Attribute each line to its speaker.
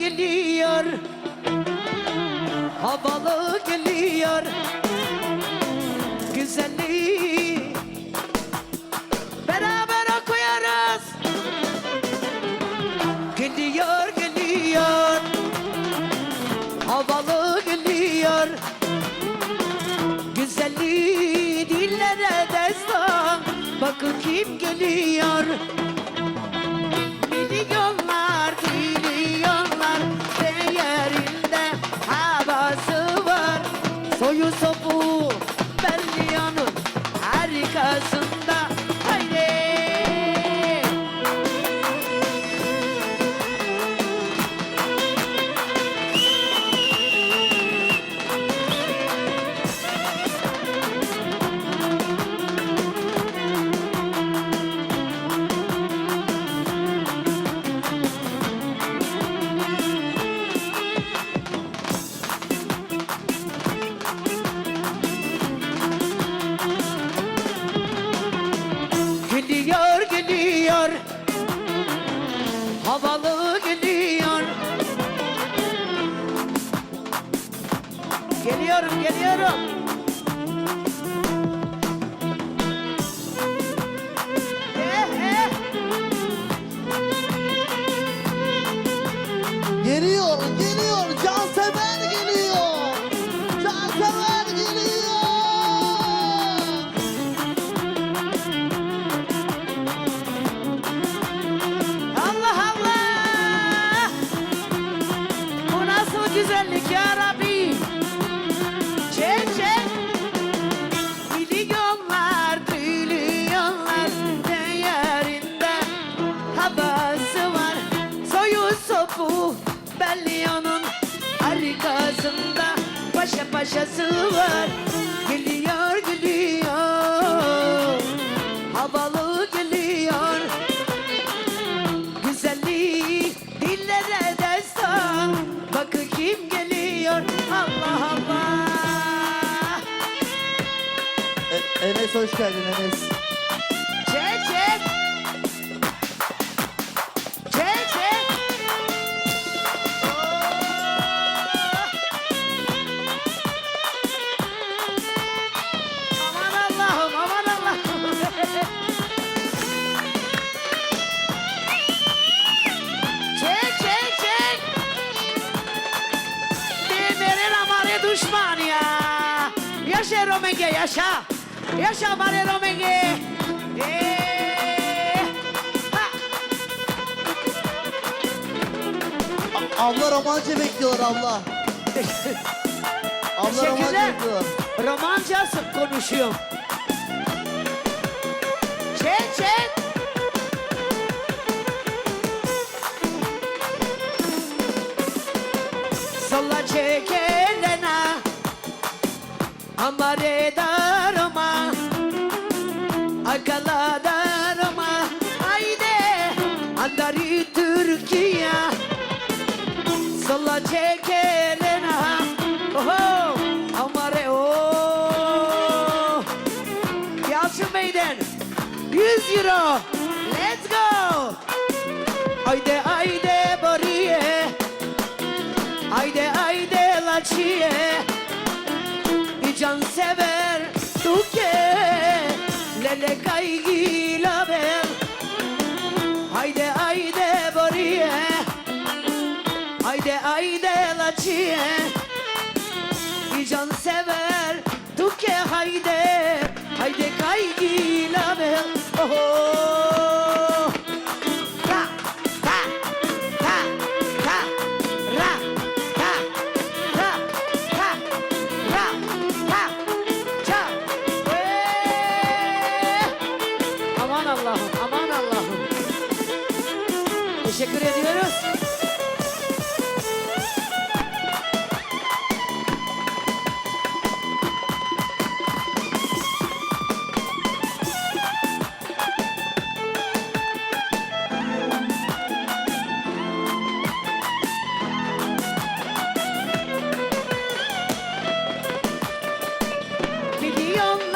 Speaker 1: geliyor. Havalı geliyor. Güzelliği Beraber okuyarız Geliyor geliyor. Havalı geliyor. Güzelliği dillere destan. Bakın kim geliyor geliyor Havalı geliyor Geliyorum geliyorum.
Speaker 2: Geliyor, geliyor.
Speaker 1: Belli onun harikasında Paşa paşası var. Geliyor geliyor. Havalı geliyor. Güzelliği dillere destan. Bakın kim geliyor. Allah Allah.
Speaker 2: E- Enes hoş geldin Enes.
Speaker 1: Yaşa Romenge yaşa Yaşa amare Romenge ha.
Speaker 2: A- abla romanca bekliyorlar abla. Abla romanca
Speaker 1: Teşekkürler.
Speaker 2: bekliyorlar.
Speaker 1: Romanca konuşuyorum. Çek çek. Da Roma Akala da Roma Haydi Andari Türkiye Salla çekelena Oho Amare o Yalçın Bey'den 100 euro can sever Duke Lele kaygıyla ben. Haydi haydi Bariye. Haydi haydi Laçiye Bir can sever Duke haydi. Haydi kaygıyla Teşekkür ediyoruz. Milyon